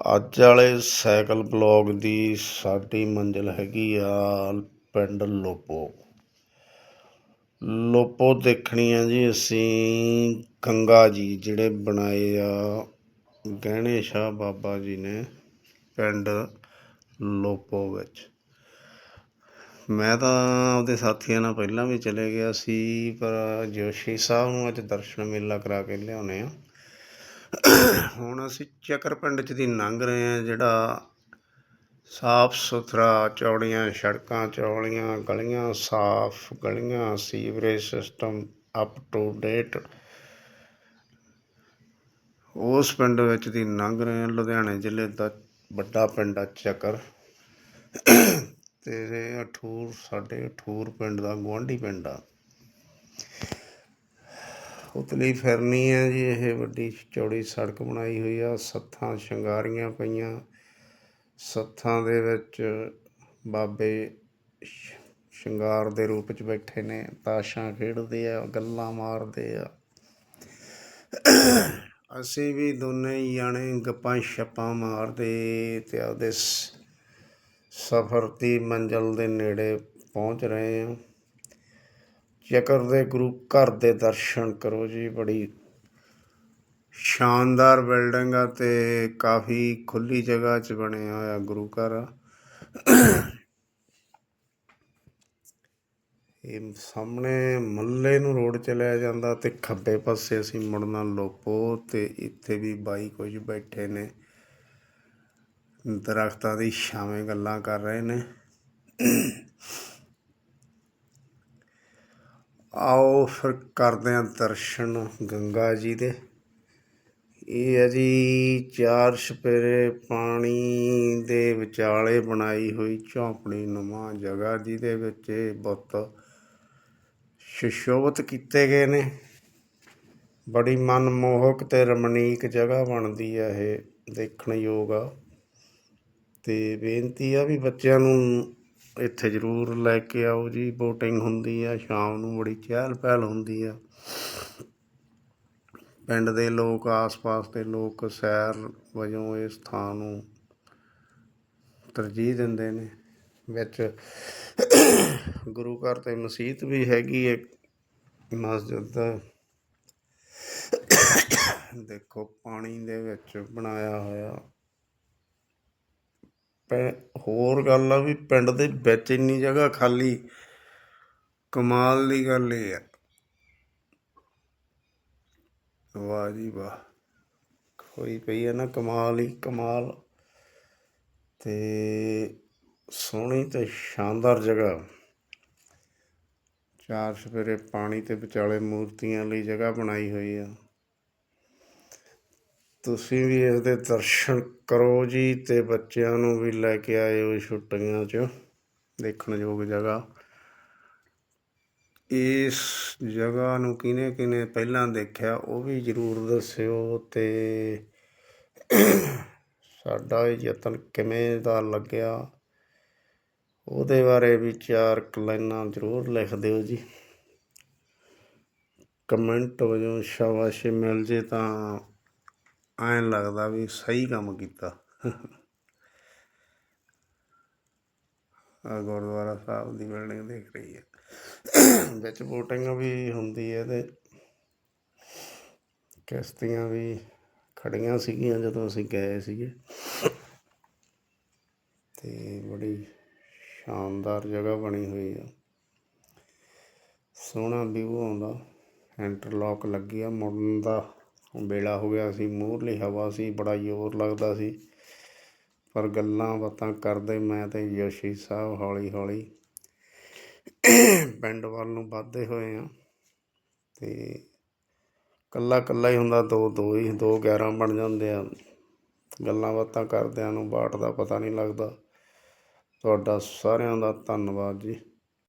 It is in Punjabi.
ਅੱਜ ਵਾਲੇ ਸਾਈਕਲ ਬਲੌਗ ਦੀ ਸਾਡੀ ਮੰਜ਼ਿਲ ਹੈਗੀ ਆ ਪਿੰਡ ਲੋਪੋ। ਲੋਪੋ ਦੇਖਣੀ ਆ ਜੀ ਅਸੀਂ ਗੰਗਾ ਜੀ ਜਿਹੜੇ ਬਣਾਏ ਆ, ਗਹਿਣੇ ਸ਼ਾਹ ਬਾਬਾ ਜੀ ਨੇ ਪਿੰਡ ਲੋਪੋ ਵਿੱਚ। ਮੈਂ ਤਾਂ ਆਪਦੇ ਸਾਥੀਆਂ ਨਾਲ ਪਹਿਲਾਂ ਵੀ ਚਲੇ ਗਿਆ ਸੀ, ਪਰ ਜੋਸ਼ੀ ਸਾਹਿਬ ਨੂੰ ਅੱਜ ਦਰਸ਼ਨ ਮੇਲਾ ਕਰਾ ਕੇ ਲਿਆਉਣੇ ਆ। ਹੁਣ ਅਸੀਂ ਚੱਕਰ ਪਿੰਡ ਚ ਦੀ ਲੰਘ ਰਹੇ ਹਾਂ, ਜਿਹੜਾ ਸਾਫ਼ ਸੁਥਰਾ ਚੌੜੀਆਂ ਸੜਕਾਂ, ਚੌੜੀਆਂ ਗਲੀਆਂ, ਸਾਫ਼ ਗਲੀਆਂ, sewerage system up to date ਉਸ ਪਿੰਡ ਵਿੱਚ ਦੀ ਲੰਘ ਰਹੇ ਹਾਂ, ਲੁਧਿਆਣੇ ਜ਼ਿਲ੍ਹੇ ਦਾ ਵੱਡਾ ਪਿੰਡ ਆ ਚੱਕਰ। ਤੇ ਅਠੂਰ, ਸਾਡੇ ਅਠੂਰ ਪਿੰਡ ਦਾ ਗੁਆਂਢੀ ਪਿੰਡ ਆ। ਉਤਲੀ ਫਿਰਨੀ ਹੈ ਜੀ, ਇਹ ਵੱਡੀ ਚੌੜੀ ਸੜਕ ਬਣਾਈ ਹੋਈ ਆ, ਸੱਥਾਂ ਸ਼ਿੰਗਾਰੀਆਂ ਪਈਆਂ। ਸੱਥਾਂ ਦੇ ਵਿੱਚ ਬਾਬੇ ਸ਼ਿੰਗਾਰ ਦੇ ਰੂਪ ਚ ਬੈਠੇ ਨੇ, ਤਾਸ਼ਾਂ ਖੇਡਦੇ ਆ, ਗੱਲਾਂ ਮਾਰਦੇ ਆ। ਅਸੀਂ ਵੀ ਦੋਨੇ ਜਾਣੇ ਗੱਪਾਂ ਛੱਪਾਂ ਮਾਰਦੇ ਤੇ ਆਪਦੇ ਸਫ਼ਰ ਦੀ ਮੰਜ਼ਲ ਦੇ ਨੇੜੇ ਪਹੁੰਚ ਰਹੇ ਹਾਂ। ਚੱਕਰ ਦੇ ਗੁਰੂ ਘਰ ਦੇ ਦਰਸ਼ਨ ਕਰੋ ਜੀ, ਬੜੀ ਸ਼ਾਨਦਾਰ ਬਿਲਡਿੰਗ ਆ ਤੇ ਕਾਫੀ ਖੁੱਲੀ ਜਗ੍ਹਾ 'ਚ ਬਣਿਆ ਹੋਇਆ ਗੁਰੂ ਘਰ ਇਹ ਸਾਹਮਣੇ ਮੱਲੇ ਨੂੰ ਰੋਡ ਚਲਿਆ ਜਾਂਦਾ ਤੇ ਖੱਬੇ ਪਾਸੇ ਅਸੀਂ ਮੁੜਨਾ ਲੋਪੋ ਤੇ ਇੱਥੇ ਵੀ ਬਾਈ ਕੁਝ ਬੈਠੇ ਨੇ। ਦਰਖਤਾਂ ਦੀ ਛਾਵੇਂ ਗੱਲਾਂ ਕਰ ਰਹੇ ਨੇ। ਆਓ ਫਿਰ ਕਰਦੇ ਹਾਂ ਦਰਸ਼ਨ ਗੰਗਾ ਜੀ ਦੇ। ਇਹ ਹੈ ਜੀ ਚਾਰ ਛਪੇਰੇ ਪਾਣੀ ਦੇ ਵਿਚਾਲੇ ਬਣਾਈ ਹੋਈ ਝੌਂਪੜੀ ਨੁਮਾ ਜਗ੍ਹਾ ਜਿਹਦੇ ਵਿੱਚ ਇਹ ਬੁੱਤ ਸੁਸ਼ੋਭਿਤ ਕੀਤੇ ਗਏ ਨੇ। ਬੜੀ ਮਨਮੋਹਕ ਤੇ ਰਮਣੀਕ ਜਗ੍ਹਾ ਬਣਦੀ ਹੈ ਇਹ ਦੇਖਣ ਯੋਗ ਆ। ਤੇ ਬੇਨਤੀ ਆ ਵੀ ਬੱਚਿਆਂ ਨੂੰ ਇੱਥੇ ਜ਼ਰੂਰ ਲੈ ਕੇ ਆਓ ਜੀ, ਬੋਟਿੰਗ ਹੁੰਦੀ ਆ, ਸ਼ਾਮ ਨੂੰ ਬੜੀ ਚਹਿਲ ਪਹਿਲ ਹੁੰਦੀ ਆ। ਪਿੰਡ ਦੇ ਲੋਕ, ਆਸ-ਪਾਸ ਦੇ ਲੋਕ ਸੈਰ ਵਜੋਂ ਇਸ ਥਾਂ ਨੂੰ ਤਰਜੀਹ ਦਿੰਦੇ ਨੇ। ਵਿੱਚ ਗੁਰੂ ਘਰ ਤੇ ਮਸਜਿਦ ਵੀ ਹੈਗੀ ਹੈ ਮਸਜਿਦ। ਦੇਖੋ, ਪਾਣੀ ਦੇ ਵਿੱਚ ਬਣਾਇਆ ਹੋਇਆ ਪੈ- ਹੋਰ ਗੱਲ ਆ ਵੀ ਪਿੰਡ ਦੇ ਵਿੱਚ ਇੰਨੀ ਜਗ੍ਹਾ ਖਾਲੀ। ਕਮਾਲ ਦੀ ਗੱਲ ਇਹ ਆ। ਵਾਹ ਜੀ ਵਾਹ। ਹੋਈ ਪਈ ਹੈ ਨਾ ਕਮਾਲ ਹੀ ਕਮਾਲ। ਤੇ ਸੋਹਣੀ ਤੇ ਸ਼ਾਨਦਾਰ ਜਗ੍ਹਾ। ਚਾਰ ਸਵੇਰੇ ਪਾਣੀ ਤੇ ਵਿਚਾਲੇ ਮੂਰਤੀਆਂ ਲਈ ਜਗ੍ਹਾ ਬਣਾਈ ਹੋਈ ਆ। ਤੁਸੀਂ ਵੀ ਇਸ ਦਰਸ਼ਨ ਕਰੋ ਜੀ ਅਤੇ ਬੱਚਿਆਂ ਨੂੰ ਵੀ ਲੈ ਕੇ ਆਇਓ ਛੁੱਟੀਆਂ 'ਚ ਦੇਖਣਯੋਗ ਜਗ੍ਹਾ। ਇਸ ਜਗ੍ਹਾ ਨੂੰ ਕਿਹਨੇ ਕਿਹਨੇ ਪਹਿਲਾਂ ਦੇਖਿਆ ਉਹ ਵੀ ਜ਼ਰੂਰ ਦੱਸਿਓ ਅਤੇ ਸਾਡਾ ਇਹ ਯਤਨ ਕਿਵੇਂ ਦਾ ਲੱਗਿਆ, ਉਹਦੇ ਬਾਰੇ ਵੀ ਚਾਰ ਕੁ ਲਾਈਨਾਂ ਜ਼ਰੂਰ ਲਿਖ ਦਿਓ ਜੀ। ਕਮੈਂਟ ਵਜੋਂ ਸ਼ਾਬਾਸ਼ੀ ਮਿਲ ਜੇ ਤਾਂ ਐਂ ਲੱਗਦਾ ਵੀ ਸਹੀ ਕੰਮ ਕੀਤਾ। ਆ ਗੁਰਦੁਆਰਾ ਸਾਹਿਬ ਦੀ ਬਿਲਡਿੰਗ ਦੇਖ ਰਹੀ ਹੈ। ਵਿੱਚ ਵੋਟਿੰਗ ਵੀ ਹੁੰਦੀ ਹੈ ਤੇ ਕਿਸ਼ਤੀਆਂ ਵੀ ਖੜੀਆਂ ਸੀਗੀਆਂ ਜਦੋਂ ਅਸੀਂ ਗਏ ਸੀਗੇ। ਤੇ ਬੜੀ ਸ਼ਾਨਦਾਰ ਜਗ੍ਹਾ ਬਣੀ ਹੋਈ ਆ। ਸੋਹਣਾ ਵਿਊ ਆਉਂਦਾ। ਇੰਟਰਲੌਕ ਲੱਗੀ ਆ ਮੁੜਨ ਦਾ। ਵੇਲਾ ਹੋ ਗਿਆ ਸੀ, ਮੂਹਰਲੀ ਹਵਾ ਸੀ, ਬੜਾ ਜ਼ੋਰ ਲੱਗਦਾ ਸੀ। ਪਰ ਗੱਲਾਂ ਬਾਤਾਂ ਕਰਦੇ ਮੈਂ ਤੇ ਯੋਸ਼ੀ ਸਾਹਿਬ ਹੌਲੀ ਹੌਲੀ ਪਿੰਡ ਵੱਲ ਨੂੰ ਵੱਧਦੇ ਹੋਏ ਆ ਤੇ ਕੱਲਾ ਕੱਲਾ ਹੀ ਹੁੰਦਾ, ਦੋ ਦੋ ਹੀ, ਦੋ 11 ਬਣ ਜਾਂਦੇ ਆ। ਗੱਲਾਂ ਬਾਤਾਂ ਕਰਦਿਆਂ ਨੂੰ ਬਾਟ ਦਾ ਪਤਾ ਨਹੀਂ ਲੱਗਦਾ। ਤੁਹਾਡਾ ਸਾਰਿਆਂ ਦਾ ਧੰਨਵਾਦ ਜੀ।